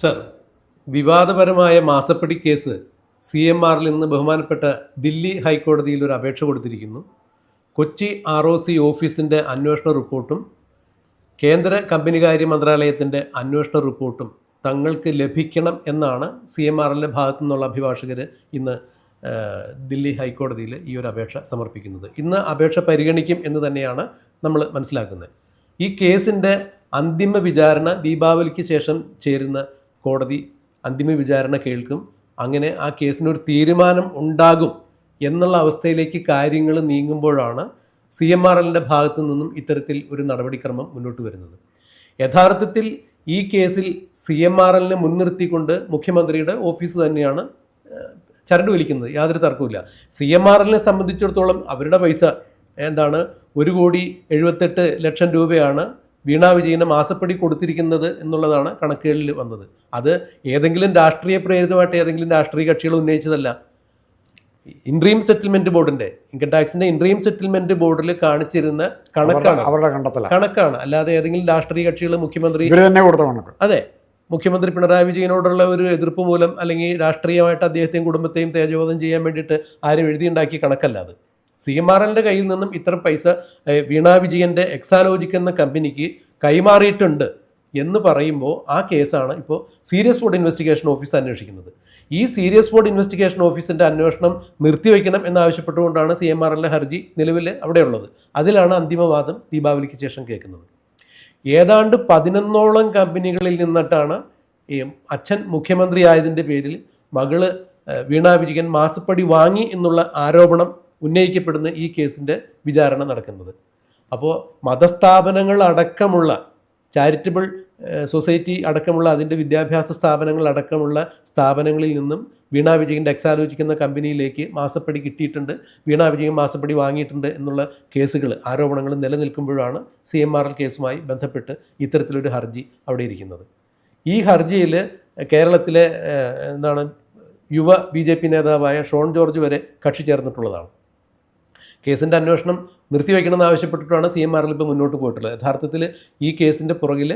Sir വിവാദപരമായ മാസപ്പടി case C M ആറിൽ നിന്ന് ബഹുമാനപ്പെട്ട ദില്ലി ഹൈക്കോടതിയിൽ ഒരു അപേക്ഷ കൊടുത്തിരിക്കുന്നു. കൊച്ചി ആർ ഒ സി ഓഫീസിന്റെ അന്വേഷണ റിപ്പോർട്ടും കേന്ദ്ര കമ്പനികാര്യ മന്ത്രാലയത്തിന്റെ അന്വേഷണ റിപ്പോർട്ടും തങ്ങൾക്ക് ലഭിക്കണം എന്നാണ് സി എം ആറിന്റെ ഭാഗത്തു നിന്നുള്ള അഭിഭാഷകർ ഇന്ന് ദില്ലി ഹൈക്കോടതിയിൽ ഈ ഒരു അപേക്ഷ സമർപ്പിക്കുന്നത്. ഇന്ന് അപേക്ഷ പരിഗണിക്കും എന്ന് തന്നെയാണ് നമ്മൾ മനസ്സിലാക്കുന്നത്. ഈ കേസിന്റെ അന്തിമ വിചാരണ ദീപാവലിക്ക് ശേഷം ചേരുന്ന കോടതി അന്തിമ വിചാരണ കേൾക്കും. അങ്ങനെ ആ കേസിനൊരു തീരുമാനം ഉണ്ടാകും എന്നുള്ള അവസ്ഥയിലേക്ക് കാര്യങ്ങൾ നീങ്ങുമ്പോഴാണ് സി എം ആർ എല്ലിന്റെ ഭാഗത്തു നിന്നും ഇത്തരത്തിൽ ഒരു നടപടിക്രമം മുന്നോട്ട് വരുന്നത്. യഥാർത്ഥത്തിൽ ഈ കേസിൽ സി എം ആർ എല്ലിനെ മുൻനിർത്തിക്കൊണ്ട് മുഖ്യമന്ത്രിയുടെ ഓഫീസ് തന്നെയാണ് ചരട് വലിക്കുന്നത്. യാതൊരു തർക്കവുമില്ല. സി എം ആർ എല്ലിനെ സംബന്ധിച്ചിടത്തോളം അവരുടെ പൈസ എന്താണ് ഒരു കോടി എഴുപത്തെട്ട് ലക്ഷം രൂപയാണ് വീണ വിജയന് മാസപ്പടി കൊടുത്തിരിക്കുന്നത് എന്നുള്ളതാണ് കണക്കുകളിൽ വന്നത്. അത് ഏതെങ്കിലും രാഷ്ട്രീയ പ്രേരിതമായിട്ട് ഏതെങ്കിലും രാഷ്ട്രീയ കക്ഷികൾ ഉന്നയിച്ചതല്ല. ഇൻട്രീം സെറ്റിൽമെന്റ് ബോർഡിന്റെ ഇൻകം ടാക്സിന്റെ ഇൻട്രീം സെറ്റിൽമെന്റ് ബോർഡിൽ കാണിച്ചിരുന്ന കണക്കാണ്. അവരുടെ കണ്ടെത്തലാണ്. കണക്കാണ്. അല്ലാതെ ഏതെങ്കിലും രാഷ്ട്രീയ കക്ഷികൾ മുഖ്യമന്ത്രി അതെ. മുഖ്യമന്ത്രി പിണറായി വിജയനോടുള്ള ഒരു എതിർപ്പ് മൂലം അല്ലെങ്കിൽ രാഷ്ട്രീയമായിട്ട് അദ്ദേഹത്തെയും കുടുംബത്തെയും തേജോവധം ചെയ്യാൻ വേണ്ടിയിട്ട് ആരും എഴുതിയുണ്ടാക്കിയ കണക്കല്ല അത്. സി എം ആർ എല്ലിന്റെ കയ്യിൽ നിന്നും ഇത്ര പൈസ വീണ വിജയന്റെ എക്സാലോജിക് എന്ന കമ്പനിക്ക് കൈമാറിയിട്ടുണ്ട് എന്ന് പറയുമ്പോൾ ആ കേസാണ് ഇപ്പോൾ സീരിയസ് ബോർഡ് ഇൻവെസ്റ്റിഗേഷൻ ഓഫീസ് അന്വേഷിക്കുന്നത്. ഈ സീരിയസ് ബോർഡ് ഇൻവെസ്റ്റിഗേഷൻ ഓഫീസിന്റെ അന്വേഷണം നിർത്തിവെക്കണം എന്നാവശ്യപ്പെട്ടുകൊണ്ടാണ് സി എം ആർ എല്ലിന്റെ ഹർജി നിലവിൽ അവിടെയുള്ളത്. അതിലാണ് അന്തിമവാദം ദീപാവലിക്ക് ശേഷം കേൾക്കുന്നത്. ഏതാണ്ട് പതിനൊന്നോളം കമ്പനികളിൽ നിന്നിട്ടാണ് അച്ഛൻ മുഖ്യമന്ത്രി ആയതിന്റെ പേരിൽ മകൾ വീണ വിജയൻ മാസപ്പടി വാങ്ങി എന്നുള്ള ആരോപണം ഉന്നയിക്കപ്പെടുന്ന ഈ കേസിന്റെ വിചാരണ നടക്കുന്നത്. അപ്പോൾ മതസ്ഥാപനങ്ങൾ അടക്കമുള്ള ചാരിറ്റബിൾ സൊസൈറ്റി അടക്കമുള്ള അതിന്റെ വിദ്യാഭ്യാസ സ്ഥാപനങ്ങൾ അടക്കമുള്ള സ്ഥാപനങ്ങളിൽ നിന്നും വീണ വിജയന്റെ എക്സാലോചിക്കുന്ന കമ്പനിയിലേക്ക് മാസപ്പടി കിട്ടിയിട്ടുണ്ട്. വീണ വിജയൻ മാസപ്പടി വാങ്ങിയിട്ടുണ്ട് എന്നുള്ള കേസുകൾ ആരോപണങ്ങൾ നിലനിൽക്കുമ്പോഴാണ് സി എം ആർ എൽ കേസുമായി ബന്ധപ്പെട്ട് ഇത്തരത്തിലൊരു ഹർജി അവിടെ ഇരിക്കുന്നത്. ഈ ഹർജിയിൽ കേരളത്തിലെ എന്താണ് യുവ ബി നേതാവായ ഷോൺ ജോർജ് വരെ കക്ഷി ചേർന്നിട്ടുള്ളതാണ്. കേസിന്റെ അന്വേഷണം നിർത്തിവെക്കണമെന്ന് ആവശ്യപ്പെട്ടിട്ടാണ് സി എം ആർ എൽ ഇപ്പോൾ മുന്നോട്ട് പോയിട്ടുള്ളത്. യഥാർത്ഥത്തിൽ ഈ കേസിന്റെ പുറകിൽ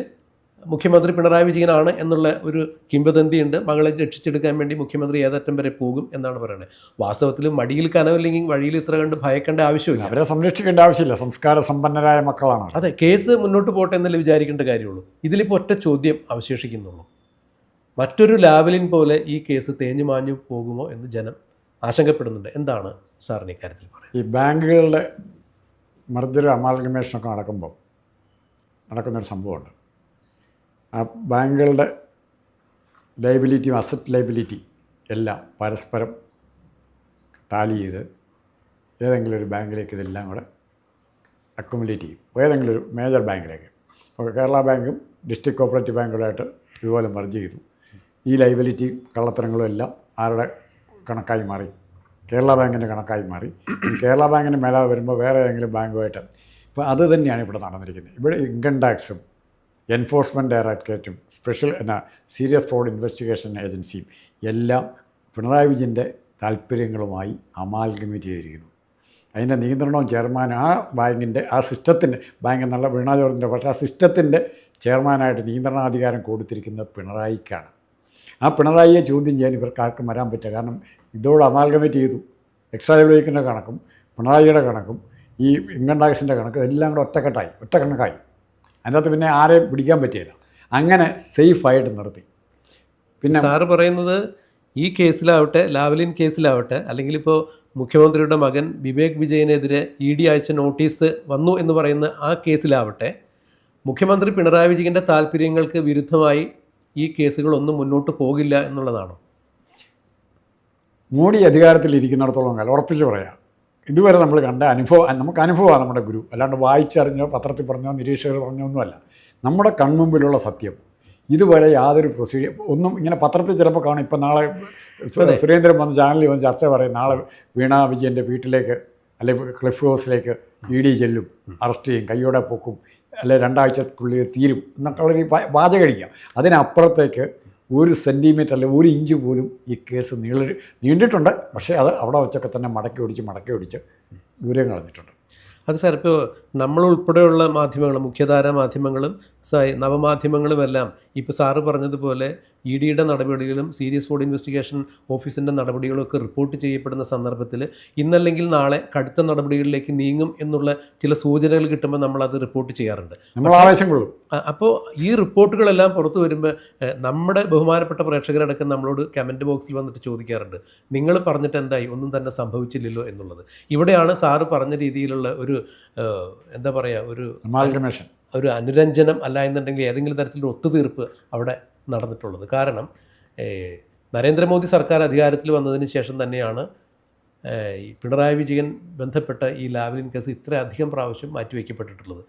മുഖ്യമന്ത്രി പിണറായി വിജയനാണ് എന്നുള്ള ഒരു കിംബദന്തിയുണ്ട് മകളെ രക്ഷിച്ചെടുക്കാൻ വേണ്ടി മുഖ്യമന്ത്രി ഏതറ്റം വരെ പോകും എന്നാണ് പറയുന്നത് വാസ്തവത്തിൽ മടിയിൽ കനവില്ലെങ്കിൽ വഴിയിൽ ഇത്ര കണ്ട് ഭയക്കേണ്ട ആവശ്യമില്ല. അവരെ സംരക്ഷിക്കേണ്ട ആവശ്യമില്ല. സംസ്കാര സമ്പന്നരായ മക്കളാണ്. അതെ കേസ് മുന്നോട്ട് പോട്ടെ എന്നല്ലേ വിചാരിക്കേണ്ട കാര്യമുള്ളൂ. ഇതിലിപ്പോൾ ഒറ്റ ചോദ്യം അവശേഷിക്കുന്നുള്ളൂ. മറ്റൊരു ലാവലിൻ പോലെ ഈ കേസ് തേഞ്ഞു മാഞ്ഞു പോകുമോ എന്ന് ജനം ആശങ്കപ്പെടുന്നുണ്ട്. എന്താണ് സാറിന് ഇക്കാര്യത്തിൽ പറയുന്നത് ഈ ബാങ്കുകളുടെ മർജർ അമാൽഗമേഷനൊക്കെ നടക്കുമ്പോൾ നടക്കുന്നൊരു സംഭവമുണ്ട്. ആ ബാങ്കുകളുടെ ലൈബിലിറ്റിയും അസറ്റ് ലൈബിലിറ്റി എല്ലാം പരസ്പരം ടാലി ചെയ്ത് ഏതെങ്കിലും ഒരു ബാങ്കിലേക്ക് ഇതെല്ലാം കൂടെ അക്കുമുലേറ്റ് ചെയ്യും. ഏതെങ്കിലും ഒരു മേജർ ബാങ്കിലേക്ക്. അപ്പോൾ കേരള ബാങ്കും ഡിസ്ട്രിക്ട് കോപ്പറേറ്റീവ് ബാങ്കുകളായിട്ട് ഇതുപോലെ മർജ് ചെയ്തു. ഈ ലൈബിലിറ്റി കള്ളത്തരങ്ങളും എല്ലാം ആരുടെ കണക്കായി മാറി? കേരള ബാങ്കിന്റെ കണക്കായി മാറി. കേരള ബാങ്കിന്റെ മേലാതെ വരുമ്പോൾ വേറെ ഏതെങ്കിലും ബാങ്കുമായിട്ട്. ഇപ്പോൾ അത് തന്നെയാണ് ഇവിടെ നടന്നിരിക്കുന്നത്. ഇവിടെ ഇൻകം ടാക്സും എൻഫോഴ്സ്മെന്റ് ഡയറക്ടറേറ്റും സ്പെഷ്യൽ എന്നാ സീരിയസ് ഫ്രോഡ് ഇൻവെസ്റ്റിഗേഷൻ ഏജൻസിയും എല്ലാം പിണറായി വിജയന്റെ താല്പര്യങ്ങളുമായി അമാൽഗമേറ്റ് ചെയ്തിരിക്കുന്നു അതിന്റെ നിയന്ത്രണവും ചെയർമാനും ആ ബാങ്കിന്റെ ആ സിസ്റ്റത്തിന്റെ ബാങ്ക് എന്നുള്ള വീണ ജോർജിന്റെ പക്ഷേ ആ സിസ്റ്റത്തിന്റെ ചെയർമാനായിട്ട് നിയന്ത്രണാധികാരം കൊടുത്തിരിക്കുന്നത് പിണറായിക്കാണ്. ആ പിണറായിയെ ചോദ്യം ചെയ്യാൻ ഇവർക്ക് ആർക്കും വരാൻ പറ്റുക കാരണം ഇതോട് അമാൽഗമേറ്റ് ചെയ്തു. എക്സ്ട്രാ ഉപയോഗിക്കുന്ന കണക്കും പിണറായിയുടെ കണക്കും ഈ ഇൻകം ടാക്സിന്റെ കണക്ക് എല്ലാം കൂടെ ഒറ്റക്കെട്ടായി ഒറ്റക്കണക്കായി. അതിനകത്ത് പിന്നെ ആരെയും പിടിക്കാൻ പറ്റിയില്ല. അങ്ങനെ സേഫായിട്ട് നിർത്തി. പിന്നെ സാറ് പറയുന്നത് ഈ കേസിലാവട്ടെ ലാവലിൻ കേസിലാവട്ടെ അല്ലെങ്കിൽ ഇപ്പോൾ മുഖ്യമന്ത്രിയുടെ മകൻ വിവേക് വിജയനെതിരെ ഇ ഡി അയച്ച നോട്ടീസ് വന്നു എന്ന് പറയുന്ന ആ കേസിലാവട്ടെ മുഖ്യമന്ത്രി പിണറായി വിജയന്റെ താല്പര്യങ്ങൾക്ക് വിരുദ്ധമായി ഈ കേസുകളൊന്നും മുന്നോട്ട് പോകില്ല എന്നുള്ളതാണോ? മോഡി അധികാരത്തിൽ ഇരിക്കുന്നിടത്തോളം കാലം ഉറപ്പിച്ച് പറയാം. ഇതുവരെ നമ്മൾ കണ്ട അനുഭവം നമുക്ക് അനുഭവമാണ് നമ്മുടെ ഗുരു. അല്ലാണ്ട് വായിച്ചറിഞ്ഞോ പത്രത്തിൽ പറഞ്ഞോ നിരീക്ഷകർ പറഞ്ഞോ ഒന്നുമല്ല നമ്മുടെ കൺമുമ്പിലുള്ള സത്യം. ഇതുവരെ യാതൊരു പ്രൊസീജിയർ ഒന്നും ഇങ്ങനെ പത്രത്തിൽ ചിലപ്പോൾ കാണും. ഇപ്പം നാളെ സുരേന്ദ്രൻ വന്ന് ചാനലിൽ വന്ന് ചർച്ച പറയും. നാളെ വീണ വിജയന്റെ വീട്ടിലേക്ക് അല്ലെങ്കിൽ ക്ലിഫ് ഹൗസിലേക്ക് ഇ ഡി ചെല്ലും അറസ്റ്റ് ചെയ്യും കയ്യോടെ പൊക്കും. അല്ലെ രണ്ടാഴ്ചക്കുള്ളിൽ തീരും എന്നൊക്കെ ഉള്ളൊരു കഴിക്കാം അതിനപ്പുറത്തേക്ക് ഒരു സെന്റിമീറ്റർ അല്ലെ ഒരു ഇഞ്ച് പോലും ഈ കേസ് നീള നീണ്ടിട്ടുണ്ട്. പക്ഷേ അത് അവിടെ വെച്ചൊക്കെ തന്നെ മടക്കി ഒടിച്ച് മടക്കി ഒടിച്ച് ദൂരം കളഞ്ഞിട്ടുണ്ട്. അത് സാർ ഇപ്പോൾ നമ്മൾ ഉൾപ്പെടെയുള്ള മാധ്യമങ്ങൾ മുഖ്യധാര മാധ്യമങ്ങളും നവമാധ്യമങ്ങളും നവമാധ്യമങ്ങളുമെല്ലാം ഇപ്പോൾ സാറ് പറഞ്ഞതുപോലെ ഇ ഡിയുടെ നടപടികളും സീരിയസ് ഫോഡ് ഇൻവെസ്റ്റിഗേഷൻ ഓഫീസിന്റെ നടപടികളും ഒക്കെ റിപ്പോർട്ട് ചെയ്യപ്പെടുന്ന സന്ദർഭത്തിൽ ഇന്നല്ലെങ്കിൽ നാളെ കടുത്ത നടപടികളിലേക്ക് നീങ്ങും എന്നുള്ള ചില സൂചനകൾ കിട്ടുമ്പോൾ നമ്മൾ അത് റിപ്പോർട്ട് ചെയ്യാറുണ്ട്. നമ്മൾ ആവേശം കൊള്ളും. അപ്പോൾ ഈ റിപ്പോർട്ടുകളെല്ലാം പുറത്തു വരുമ്പോൾ നമ്മുടെ ബഹുമാനപ്പെട്ട പ്രേക്ഷകരടക്കം നമ്മളോട് കമന്റ് ബോക്സിൽ വന്നിട്ട് ചോദിക്കാറുണ്ട്. നിങ്ങൾ പറഞ്ഞിട്ട് എന്തായി? ഒന്നും തന്നെ സംഭവിച്ചില്ലല്ലോ എന്നുള്ളത്. ഇവിടെയാണ് സാറ് പറഞ്ഞ രീതിയിലുള്ള ഒരു എന്താ പറയുക ഒരു അമാൽഗമേഷൻ ഒരു അനുരഞ്ജനം അല്ല എന്നുണ്ടെങ്കിൽ ഏതെങ്കിലും തരത്തിലൊരു ഒത്തുതീർപ്പ് അവിടെ നടന്നിട്ടുള്ളത്. കാരണം നരേന്ദ്രമോദി സർക്കാർ അധികാരത്തിൽ വന്നതിന് ശേഷം തന്നെയാണ് ഈ പിണറായി വിജയൻ ബന്ധപ്പെട്ട ഈ ലാവലിൻ കേസ് ഇത്രയധികം പ്രാവശ്യം മാറ്റിവെക്കപ്പെട്ടിട്ടുള്ളത്.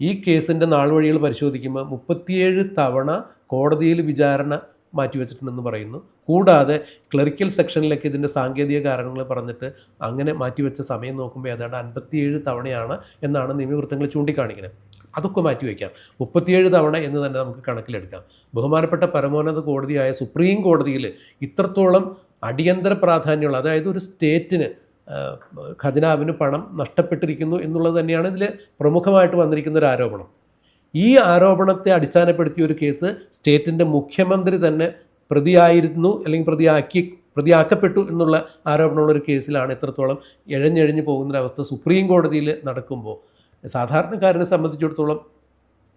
ഈ കേസിന്റെ നാൾ വഴികൾ പരിശോധിക്കുമ്പോൾ മുപ്പത്തിയേഴ് തവണ കോടതിയിൽ വിചാരണ മാറ്റിവെച്ചിട്ടുണ്ടെന്ന് പറയുന്നു. കൂടാതെ ക്ലറിക്കൽ സെക്ഷനിലേക്ക് ഇതിന്റെ സാങ്കേതിക കാരണങ്ങൾ പറഞ്ഞിട്ട് അങ്ങനെ മാറ്റിവെച്ച സമയം നോക്കുമ്പോൾ ഏതാണ്ട് അൻപത്തിയേഴ് തവണയാണ് എന്നാണ് നിയമവൃത്തങ്ങൾ ചൂണ്ടിക്കാണിക്കുന്നത്. അതൊക്കെ മാറ്റിവെക്കാം മുപ്പത്തിയേഴ് തവണ എന്ന് തന്നെ നമുക്ക് കണക്കിലെടുക്കാം. ബഹുമാനപ്പെട്ട പരമോന്നത കോടതിയായ സുപ്രീം കോടതിയിൽ ഇത്രത്തോളം അടിയന്തര പ്രാധാന്യമുള്ള അതായത് ഒരു സ്റ്റേറ്റിന് ഖജനാവിന് പണം നഷ്ടപ്പെട്ടിരിക്കുന്നു എന്നുള്ളത് തന്നെയാണ് ഇതിൽ പ്രമുഖമായിട്ട് വന്നിരിക്കുന്ന ഒരു ആരോപണം. ഈ ആരോപണത്തെ അടിസ്ഥാനപ്പെടുത്തിയ ഒരു കേസ് സ്റ്റേറ്റിന്റെ മുഖ്യമന്ത്രി തന്നെ പ്രതിയായിരുന്നു അല്ലെങ്കിൽ പ്രതിയാക്കി പ്രതിയാക്കപ്പെട്ടു എന്നുള്ള ആരോപണമുള്ള ഒരു കേസിലാണ് എത്രത്തോളം ഇഴഞ്ഞെഴിഞ്ഞ് പോകുന്നൊരവസ്ഥ സുപ്രീം കോടതിയിൽ നടക്കുമ്പോൾ. സാധാരണക്കാരനെ സംബന്ധിച്ചിടത്തോളം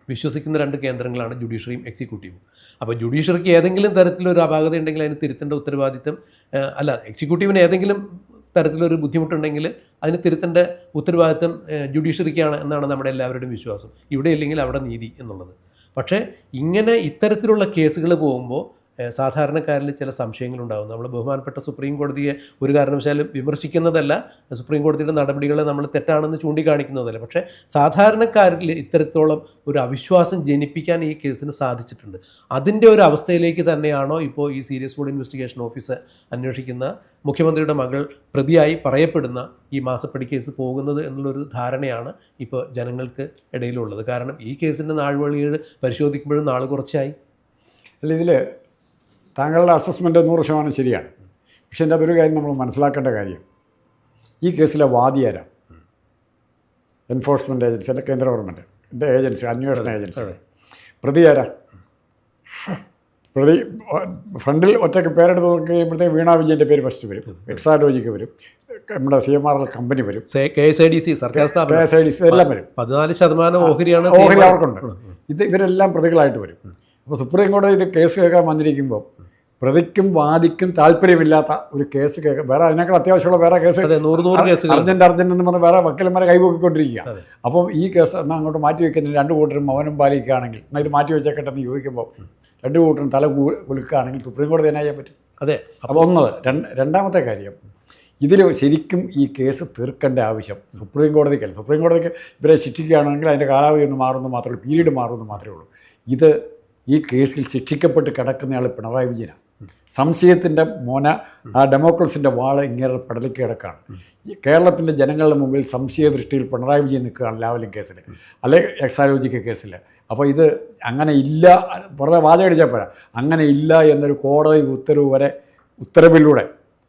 വിശ്വസിക്കുന്ന രണ്ട് കേന്ദ്രങ്ങളാണ് ജുഡീഷ്യറിയും എക്സിക്യൂട്ടീവും. അപ്പോൾ ജുഡീഷ്യറിക്ക് ഏതെങ്കിലും തരത്തിലൊരു അപാകത ഉണ്ടെങ്കിൽ അതിന് തിരുത്തേണ്ട ഉത്തരവാദിത്തം അല്ല എക്സിക്യൂട്ടീവിന് ഏതെങ്കിലും തരത്തിലൊരു ബുദ്ധിമുട്ടുണ്ടെങ്കിൽ അതിന് തിരുത്തേണ്ട ഉത്തരവാദിത്തം ഏഹ്, ജുഡീഷ്യറിക്കാണ് എന്നാണ് നമ്മുടെ എല്ലാവരുടെയും വിശ്വാസം. ഇവിടെ ഇല്ലെങ്കിൽ അവിടെ നീതി എന്നുള്ളത്. പക്ഷേ ഇങ്ങനെ ഇത്തരത്തിലുള്ള കേസുകൾ പോകുമ്പോൾ സാധാരണക്കാരിൽ ചില സംശയങ്ങളുണ്ടാകും നമ്മൾ ബഹുമാനപ്പെട്ട സുപ്രീം കോടതിയെ ഒരു കാരണവശാലും വിമർശിക്കുന്നതല്ല. സുപ്രീം കോടതിയുടെ നടപടികളെ നമ്മൾ തെറ്റാണെന്ന് ചൂണ്ടിക്കാണിക്കുന്നതല്ല. പക്ഷേ സാധാരണക്കാരിൽ ഇത്തരത്തോളം ഒരു അവിശ്വാസം ജനിപ്പിക്കാൻ ഈ കേസിന് സാധിച്ചിട്ടുണ്ട്. അതിന്റെ ഒരു അവസ്ഥയിലേക്ക് തന്നെയാണോ ഇപ്പോൾ ഈ സീരിയസ് ഫുഡ് ഇൻവെസ്റ്റിഗേഷൻ ഓഫീസ് അന്വേഷിക്കുന്ന മുഖ്യമന്ത്രിയുടെ മകൾ പ്രതിയായി പറയപ്പെടുന്ന ഈ മാസപ്പടി കേസ് പോകുന്നത് എന്നുള്ളൊരു ധാരണയാണ് ഇപ്പോൾ ജനങ്ങൾക്ക് ഇടയിലുള്ളത്. കാരണം ഈ കേസിന്റെ നാഴ്വഴികൾ പരിശോധിക്കുമ്പോഴും നാൾ കുറച്ചായി. അല്ല ഇതിൽ താങ്കളുടെ അസസ്മെന്റ് നൂറ് ശതമാനം ശരിയാണ്. പക്ഷേ എന്റെ അതൊരു കാര്യം നമ്മൾ മനസ്സിലാക്കേണ്ട കാര്യം. ഈ കേസിലെ വാദിയാരാ എൻഫോഴ്സ്മെന്റ് ഏജൻസി അല്ല കേന്ദ്ര ഗവൺമെന്റ് എന്റെ ഏജൻസി അന്വേഷണ ഏജൻസി പ്രതി ആരാ? പ്രതി ഫ്രണ്ടിൽ ഒറ്റയ്ക്ക് പേരെടുത്ത് നോക്കി കഴിയുമ്പോഴത്തേക്ക് വീണാ വിജയന്റെ പേര് ഫസ്റ്റ് വരും. എക്സാലോജിക്ക് വരും. നമ്മുടെ C M R L company വരും. K S I D C സർക്കാർ K S I D C എല്ലാം വരും. പതിനാല് ശതമാനം ഓഹരിയാണ് ഓഹരി. അവർക്കുണ്ട്. ഇത് ഇവരെല്ലാം പ്രതികളായിട്ട് വരും. അപ്പോൾ സുപ്രീം കോടതി ഇത് കേസ് കേൾക്കാൻ വന്നിരിക്കുമ്പോൾ പ്രതിക്കും വാദിക്കും താല്പര്യമില്ലാത്ത ഒരു കേസ് കേൾക്കാം വേറെ അതിനേക്കാൾ അത്യാവശ്യമുള്ള വേറെ കേസ് നൂറ് നൂറ് അർജന്റ് അർജന്റ് എന്ന് പറഞ്ഞ് വേറെ വക്കീലന്മാരെ കൈപൊക്കിക്കൊണ്ടിരിക്കുക. അപ്പം ഈ കേസ് എന്നാൽ അങ്ങോട്ട് മാറ്റി വെക്കുന്നതിന് രണ്ട് കൂട്ടരും മൗനം പാലിക്കുകയാണെങ്കിൽ എന്നാൽ ഇത് മാറ്റി വെച്ചേക്കട്ടെ എന്ന് ചോദിക്കുമ്പോൾ രണ്ട് കൂട്ടരും തല കുലുക്കുകയാണെങ്കിൽ സുപ്രീം കോടതി എന്നാ ചെയ്യാൻ പറ്റും? അതെ. അപ്പോൾ ഒന്നത് രണ്ട് രണ്ടാമത്തെ കാര്യം ഇതിൽ ശരിക്കും ഈ കേസ് തീർക്കേണ്ട ആവശ്യം സുപ്രീം കോടതിക്കല്ല. സുപ്രീം കോടതിക്ക് ഇവരെ ശിക്ഷിക്കുകയാണെങ്കിൽ അതിന്റെ കാലാവധി ഒന്ന് മാറുന്നു മാത്രമേ ഉള്ളൂ പീരീഡ് മാറുമെന്ന് മാത്രമേ ഉള്ളൂ. ഇത് ഈ കേസിൽ ശിക്ഷിക്കപ്പെട്ട് കിടക്കുന്നയാൾ പിണറായി വിജയനാണ്. സംശയത്തിന്റെ മോന ആ ഡെമോക്രസിന്റെ വാൾ ഇങ്ങനെ പടലിക്കിടക്കാണ് കേരളത്തിന്റെ ജനങ്ങളുടെ മുമ്പിൽ സംശയ ദൃഷ്ടിയിൽ പിണറായി വിജയൻ നിൽക്കുകയാണ് ലാവലിൻ കേസിൽ അല്ലെങ്കിൽ എക്സാലോജിക്ക കേസിൽ അപ്പോൾ ഇത് അങ്ങനെ ഇല്ല വെറുതെ വാചകടിച്ചപ്പോഴാണ് അങ്ങനെ ഇല്ല എന്നൊരു കോടതി ഉത്തരവ് വരെ ഉത്തരവിലൂടെ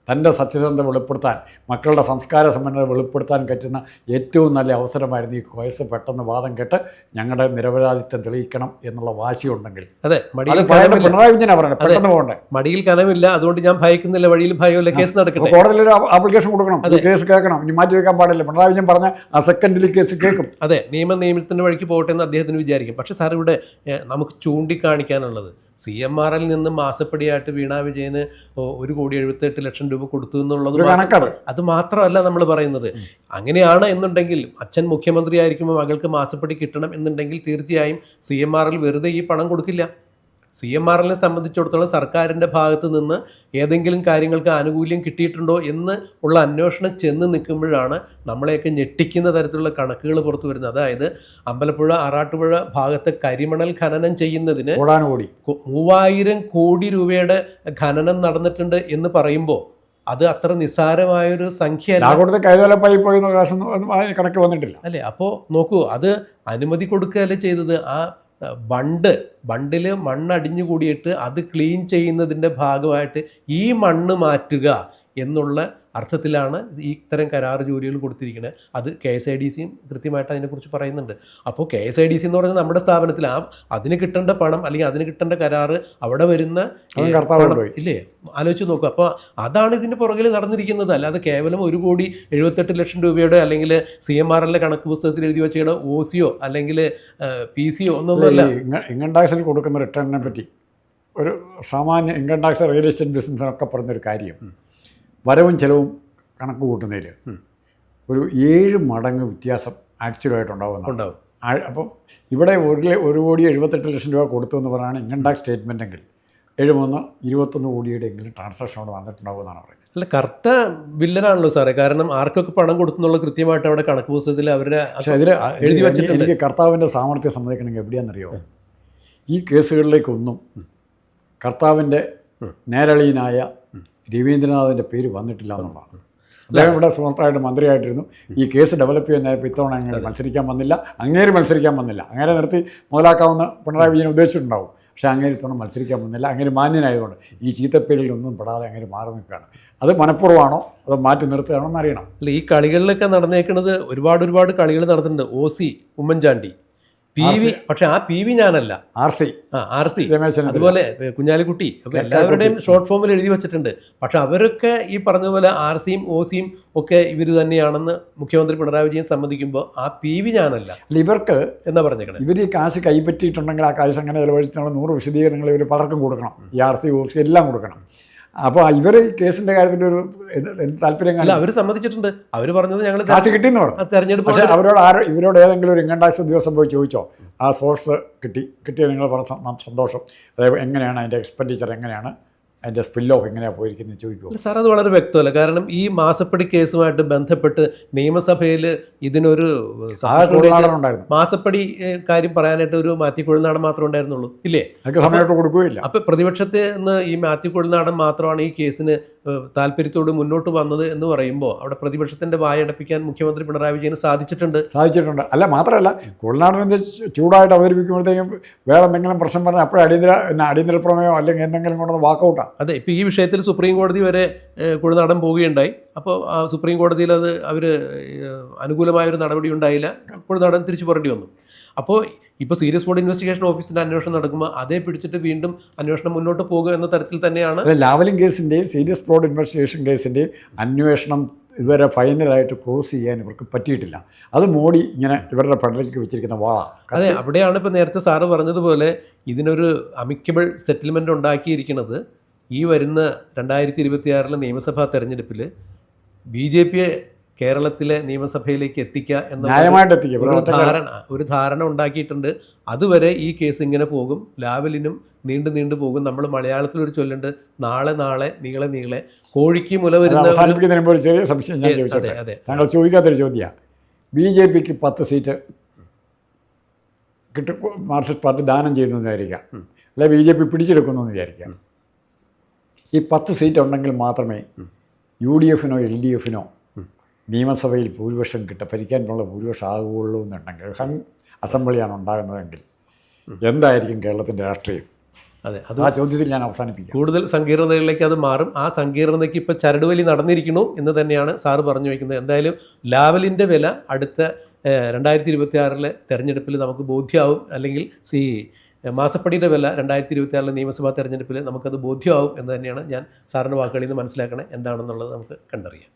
തന്റെ സത്യസന്ധത വെളിപ്പെടുത്താൻ മക്കളുടെ സംസ്കാര സമ്പന്നത വെളിപ്പെടുത്താൻ പറ്റുന്ന ഏറ്റവും നല്ല അവസരമായിരുന്നു ഈ കോയസ് പെട്ടെന്ന് വാദം കേട്ട് ഞങ്ങളുടെ നിരപരാധിത്വം തെളിയിക്കണം എന്നുള്ള വാശിയുണ്ടെങ്കിൽ അതെ പിണറായി വിജയനാണ് പറയുന്നത് പെട്ടെന്ന് പോകണ്ടേ? മടിയിൽ കനമില്ല അതുകൊണ്ട് ഞാൻ ഭയക്കുന്നില്ല. വഴിയിൽ ഭയമില്ല കേസ് നടക്കട്ടെ. കോടതിയിൽ ഒരു ആപ്ലിക്കേഷൻ കൊടുക്കണം. കേസ് കേൾക്കണം. ഇനി മാറ്റി വെക്കാൻ പാടില്ല. പിണറായി വിജയൻ പറഞ്ഞ ആ സെക്കൻഡിൽ കേസ് കേൾക്കും. അതെ നിയമ നിയമത്തിന്റെ വഴിക്ക് പോകട്ടെ എന്ന് അദ്ദേഹത്തിന് വിചാരിക്കും. പക്ഷേ സാർ ഇവിടെ നമുക്ക് ചൂണ്ടിക്കാണിക്കാനുള്ളത് സി എം ആർ എൽ നിന്ന് മാസപ്പടിയായിട്ട് വീണ വിജയന് ഒരു കോടി എഴുപത്തെട്ട് ലക്ഷം രൂപ കൊടുത്തു എന്നുള്ളത് അത് മാത്രമല്ല നമ്മൾ പറയുന്നത്. അങ്ങനെയാണ് എന്നുണ്ടെങ്കിൽ അച്ഛൻ മുഖ്യമന്ത്രി ആയിരിക്കുമ്പോൾ മകൾക്ക് മാസപ്പടി കിട്ടണം എന്നുണ്ടെങ്കിൽ തീർച്ചയായും സി എം ആർ എൽ വെറുതെ ഈ പണം കൊടുക്കില്ല. സി എം ആർ എല്ലിനെ സംബന്ധിച്ചിടത്തോളം സർക്കാരിന്റെ ഭാഗത്ത് നിന്ന് ഏതെങ്കിലും കാര്യങ്ങൾക്ക് ആനുകൂല്യം കിട്ടിയിട്ടുണ്ടോ എന്ന് ഉള്ള അന്വേഷണം ചെന്ന് നിൽക്കുമ്പോഴാണ് നമ്മളെയൊക്കെ ഞെട്ടിക്കുന്ന തരത്തിലുള്ള കണക്കുകൾ പുറത്തു വരുന്നത്. അതായത് അമ്പലപ്പുഴ ആറാട്ടുപുഴ ഭാഗത്ത് കരിമണൽ ഖനനം ചെയ്യുന്നതിന് കോടി മൂവായിരം കോടി രൂപയുടെ ഖനനം നടന്നിട്ടുണ്ട് എന്ന് പറയുമ്പോൾ അത് അത്ര നിസ്സാരമായൊരു സംഖ്യ കണക്ക് വന്നിട്ടില്ല. അല്ലേ? അപ്പോൾ നോക്കൂ അത് അനുമതി കൊടുക്കുകയല്ലേ ചെയ്തത്? ആ ബണ്ട് ബണ്ടിൽ മണ്ണടിഞ്ഞു കൂടിയിട്ട് അത് ക്ലീൻ ചെയ്യുന്നതിന്റെ ഭാഗമായിട്ട് ഈ മണ്ണ് മാറ്റുക എന്നുള്ള അർത്ഥത്തിലാണ് ഈ ഇത്തരം കരാർ ജോലികൾ കൊടുത്തിരിക്കുന്നത് അത് കെ എസ് ഐ ഡി സിയും കൃത്യമായിട്ട് അതിനെക്കുറിച്ച് പറയുന്നുണ്ട്. അപ്പോൾ K S I D C എന്ന് പറഞ്ഞാൽ നമ്മുടെ സ്ഥാപനത്തിൽ ആ അതിന് കിട്ടേണ്ട പണം അല്ലെങ്കിൽ അതിന് കിട്ടേണ്ട കരാറ് അവിടെ വരുന്ന ഇല്ലേ? ആലോചിച്ച് നോക്കുക. അപ്പോൾ അതാണ് ഇതിന് പുറകിൽ നടന്നിരിക്കുന്നത്. അല്ലാതെ കേവലം ഒരു കോടി എഴുപത്തെട്ട് ലക്ഷം രൂപയുടെ അല്ലെങ്കിൽ സി എം ആർ എല്ലിന്റെ കണക്ക് പുസ്തകത്തിൽ എഴുതി വെച്ചയുടെ ഒ സിയോ അല്ലെങ്കിൽ പി സിയോ ഒന്നൊന്നുമല്ല. ഇൻകം ടാക്സിൽ കൊടുക്കുന്ന റിട്ടേണിനെ പറ്റി ഒരു സാമാന്യ ഇൻകം ടാക്സ് റിയൽ എസ്റ്റേറ്റ് ബിസിനസ്സിനൊക്കെ പറഞ്ഞൊരു കാര്യം. വരവും ചിലവും കണക്ക് കൂട്ടുന്നതിൽ ഒരു ഏഴ് മടങ്ങ് വ്യത്യാസം ആക്ച്വലായിട്ടുണ്ടാവുന്നു ഉണ്ടാവും. അപ്പം ഇവിടെ ഒരു ഒരു കോടി എഴുപത്തെട്ട് ലക്ഷം രൂപ കൊടുത്തു എന്ന് പറയുകയാണ് ഇൻകം ടാക്സ് സ്റ്റേറ്റ്മെന്റ് എങ്കിൽ എഴുപത്തൊന്ന് ഇരുപത്തൊന്ന് കോടിയുടെ എങ്കിലും ട്രാൻസാക്ഷൻ അവിടെ വന്നിട്ടുണ്ടാവുമെന്നാണ് പറയുന്നത്. അല്ല കറുത്ത വില്ലനാണല്ലോ സാറേ. കാരണം ആർക്കൊക്കെ പണം കൊടുക്കുന്നുള്ള കൃത്യമായിട്ട് അവിടെ കണക്ക് പുസ്തകത്തിൽ അവരുടെ പക്ഷേ അതിൽ എഴുതി വെച്ചിട്ടുണ്ട്. എനിക്ക് കർത്താവിന്റെ സാമർത്ഥ്യം സമ്മതിക്കണമെങ്കിൽ എവിടെയാണെന്നറിയോ? ഈ കേസുകളിലേക്കൊന്നും കർത്താവിന്റെ നേരളീനായ രവീന്ദ്രനാഥിന്റെ പേര് വന്നിട്ടില്ല എന്നുള്ളതാണ്. അദ്ദേഹം ഇവിടെ സുഹൃത്തായിട്ട് മന്ത്രിയായിട്ടിരുന്നു. ഈ കേസ് ഡെവലപ്പ് ചെയ്യാനായപ്പോൾ ഇത്തവണ അങ്ങനെ മത്സരിക്കാൻ വന്നില്ല. അങ്ങേര് മത്സരിക്കാൻ വന്നില്ല. അങ്ങനെ നിർത്തി മുതലാക്കാവുന്ന പിണറായി വിജയൻ ഉദ്ദേശിച്ചിട്ടുണ്ടാവും. പക്ഷേ അങ്ങേര് ഇത്തവണ മത്സരിക്കാൻ വന്നില്ല. അങ്ങനെ മാന്യനായതുകൊണ്ട് ഈ ചീത്തപ്പേരിലൊന്നും പെടാതെ അങ്ങനെ മാറി നിൽക്കുകയാണ്. അത് മനഃപൂർവമാണോ? അതോ മാറ്റി നിർത്തുകയാണോ എന്നറിയണം. അല്ല ഈ കളികളിലൊക്കെ നടന്നേക്കുന്നത് ഒരുപാട് ഒരുപാട് കളികൾ നടന്നിട്ടുണ്ട്. O C Oommen Chandy. P V പക്ഷെ ആ പി വി ഞാനല്ല. R C. ആ ആർ സി. രമേശൻ അതുപോലെ കുഞ്ഞാലിക്കുട്ടി. അപ്പോൾ എല്ലാവരുടെയും ഷോർട്ട് ഫോമിൽ എഴുതി വെച്ചിട്ടുണ്ട്. പക്ഷെ അവരൊക്കെ ഈ പറഞ്ഞതുപോലെ ആർ സിയും ഒ സിയും ഒക്കെ ഇവർ തന്നെയാണെന്ന് മുഖ്യമന്ത്രി പിണറായി വിജയൻ സമ്മതിക്കുമ്പോൾ ആ പി വി ഞാനല്ല. ഇവർക്ക് എന്താ പറഞ്ഞേക്കണേ? ഇവർ ഈ കാശ് കൈപ്പറ്റിയിട്ടുണ്ടെങ്കിൽ ആ കാശ് അങ്ങനെ ചിലവഴിച്ചിട്ടുള്ള നൂറ് വിശദീകരണങ്ങൾ ഇവർ പലർക്കും കൊടുക്കണം. ഈ ആർ സി ഒ സി എല്ലാം കൊടുക്കണം. അപ്പോൾ ഇവർ കേസിന്റെ കാര്യത്തിൽ ഒരു താല്പര്യം അല്ല അവർ സമ്മതിച്ചിട്ടുണ്ട്. അവർ പറഞ്ഞത് ഞങ്ങൾ കാശ് കിട്ടിയെന്ന് പറഞ്ഞു. തെരഞ്ഞെടുപ്പ് പക്ഷേ അവരോട് ആരോ ഇവരോട് ഏതെങ്കിലും ഒരു രണ്ടാഴ്ച ദിവസം പോയി ചോദിച്ചോ? ആ സോഴ്സ് കിട്ടി. കിട്ടിയ നിങ്ങൾ പറഞ്ഞ സന്തോഷം. അതായത് എങ്ങനെയാണ് അതിന്റെ എക്സ്പെൻഡിച്ചർ എങ്ങനെയാണ്? അതിന്റെ സ്പിൽ ഓഫ് എങ്ങനെയാണ് പോയിരിക്കുന്നത് ചോദിക്കുമോ സാർ അത് വളരെ വ്യക്തമല്ല. കാരണം ഈ മാസപ്പടി കേസുമായിട്ട് ബന്ധപ്പെട്ട് നിയമസഭയിൽ ഇതിനൊരു മാസപ്പടി കാര്യം പറയാനായിട്ട് ഒരു മാത്യു കുഴൽനാടൻ മാത്രം ഉണ്ടായിരുന്നുള്ളൂ. ഇല്ലേ? സമയത്ത് കൊടുക്കുകയില്ല. അപ്പൊ പ്രതിപക്ഷത്തെ നിന്ന് ഈ മാത്യു കുഴൽനാടൻ മാത്രമാണ് ഈ കേസിന് താല്പര്യത്തോട് മുന്നോട്ട് വന്നത് എന്ന് പറയുമ്പോൾ അവിടെ പ്രതിപക്ഷത്തിന്റെ വായടപ്പിക്കാൻ മുഖ്യമന്ത്രി പിണറായി വിജയന് സാധിച്ചിട്ടുണ്ട്. സാധിച്ചിട്ടുണ്ട്. അല്ല മാത്രമല്ല കുഴൽനാടന്റെ ചൂടായിട്ട് അവതരിപ്പിക്കുമ്പോഴത്തേക്കും വേറെ എന്തെങ്കിലും പ്രശ്നം പറഞ്ഞാൽ അപ്പോഴേ അടിയന്തര അടിയന്തര പ്രമേയോ അല്ലെങ്കിൽ എന്തെങ്കിലും കൊണ്ടൊന്ന് വാക്കൗട്ടാണ് അതെ ഇപ്പോൾ ഈ വിഷയത്തിൽ സുപ്രീം കോടതി വരെ കുളനാടൻ പോവുകയുണ്ടായി. അപ്പോൾ ആ സുപ്രീം കോടതിയിൽ അത് അവർ അനുകൂലമായൊരു നടപടി ഉണ്ടായില്ല. കുളനാടൻ തിരിച്ചു പറയേണ്ടി വന്നു. അപ്പോൾ ഇപ്പോൾ സീരിയസ് ബോർഡ് ഇൻവെസ്റ്റിഗേഷൻ ഓഫീസിന്റെ അന്വേഷണം നടക്കുമ്പോൾ അതേ പിടിച്ചിട്ട് വീണ്ടും അന്വേഷണം മുന്നോട്ട് പോകുക എന്ന തരത്തിൽ തന്നെയാണ് ലാവലിംഗ് കേസിന്റെയും സീരിയസ് ഫ്രോഡ് ഇൻവെസ്റ്റിഗേഷൻ കേസിന്റെയും അന്വേഷണം ഇതുവരെ ഫൈനലായിട്ട് ക്ലോസ് ചെയ്യാൻ ഇവർക്ക് പറ്റിയിട്ടില്ല. അത് മോഡി ഇങ്ങനെ ഇവരുടെ ഫെഡറലിലേക്ക് വെച്ചിരിക്കുന്ന വാ അതെ അവിടെയാണ് ഇപ്പോൾ നേരത്തെ സാറ് പറഞ്ഞതുപോലെ ഇതിനൊരു അമിക്കബിൾ സെറ്റിൽമെന്റ് ഉണ്ടാക്കിയിരിക്കുന്നത്. ഈ വരുന്ന രണ്ടായിരത്തി ഇരുപത്തിയാറിലെ നിയമസഭാ തെരഞ്ഞെടുപ്പിൽ ബി ജെ പിയെ കേരളത്തിലെ നിയമസഭയിലേക്ക് എത്തിക്കുക എന്ന ഒരു ധാരണ ഒരു ധാരണ ഉണ്ടാക്കിയിട്ടുണ്ട്. അതുവരെ ഈ കേസ് ഇങ്ങനെ പോകും. ലാവലിനും നീണ്ടു നീണ്ടു പോകും. നമ്മൾ മലയാളത്തിൽ ഒരു ചൊല്ലുണ്ട് നാളെ നാളെ നീളെ നീളെ. കോഴിക്ക് മുല വരുന്ന സംശയം ഞാൻ താങ്കൾ ചോദിക്കാത്തൊരു ചോദ്യമാണ് ബി ജെ പിക്ക് പത്ത് സീറ്റ് കിട്ടും മാർക്സിസ്റ്റ് പാർട്ടി ദാനം ചെയ്യുന്നു വിചാരിക്കാം അല്ലെ ബി ജെ പി പിടിച്ചെടുക്കുന്നു എന്ന് വിചാരിക്കാം ഈ പത്ത് സീറ്റ് ഉണ്ടെങ്കിൽ മാത്രമേ യു ഡി എഫിനോ എൽ ഡി എഫിനോ നിയമസഭയിൽ ഭൂരിപക്ഷം കിട്ട ഭരിക്കാനുള്ള ഭൂരിപക്ഷം ആകുകയുള്ളൂ എന്നുണ്ടെങ്കിൽ ഹങ് അസംബ്ലിയാണ് ഉണ്ടാകുന്നതെങ്കിൽ എന്തായിരിക്കും കേരളത്തിന്റെ രാഷ്ട്രീയം? അതെ അത് ആ ചോദ്യത്തിൽ ഞാൻ അവസാനിപ്പിക്കും. കൂടുതൽ സങ്കീർണതകളിലേക്ക് അത് മാറും. ആ സങ്കീർണതയ്ക്ക് ഇപ്പോൾ ചരടുവലി നടന്നിരിക്കുന്നു എന്ന് തന്നെയാണ് സാറ് പറഞ്ഞു വയ്ക്കുന്നത് എന്തായാലും ലാവലിന്റെ വില അടുത്ത രണ്ടായിരത്തി ഇരുപത്തി ആറിലെ തെരഞ്ഞെടുപ്പിൽ നമുക്ക് ബോധ്യമാവും. അല്ലെങ്കിൽ സി മാസപ്പടിയുടെ വില രണ്ടായിരത്തി ഇരുപത്തി ആറിലെ നിയമസഭാ തെരഞ്ഞെടുപ്പിൽ നമുക്കത് ബോധ്യമാവും എന്ന് തന്നെയാണ് ഞാൻ സാറിന്റെ വാക്കുകളിൽ നിന്ന് മനസ്സിലാക്കണേ. എന്താണെന്നുള്ളത് നമുക്ക് കണ്ടറിയാം.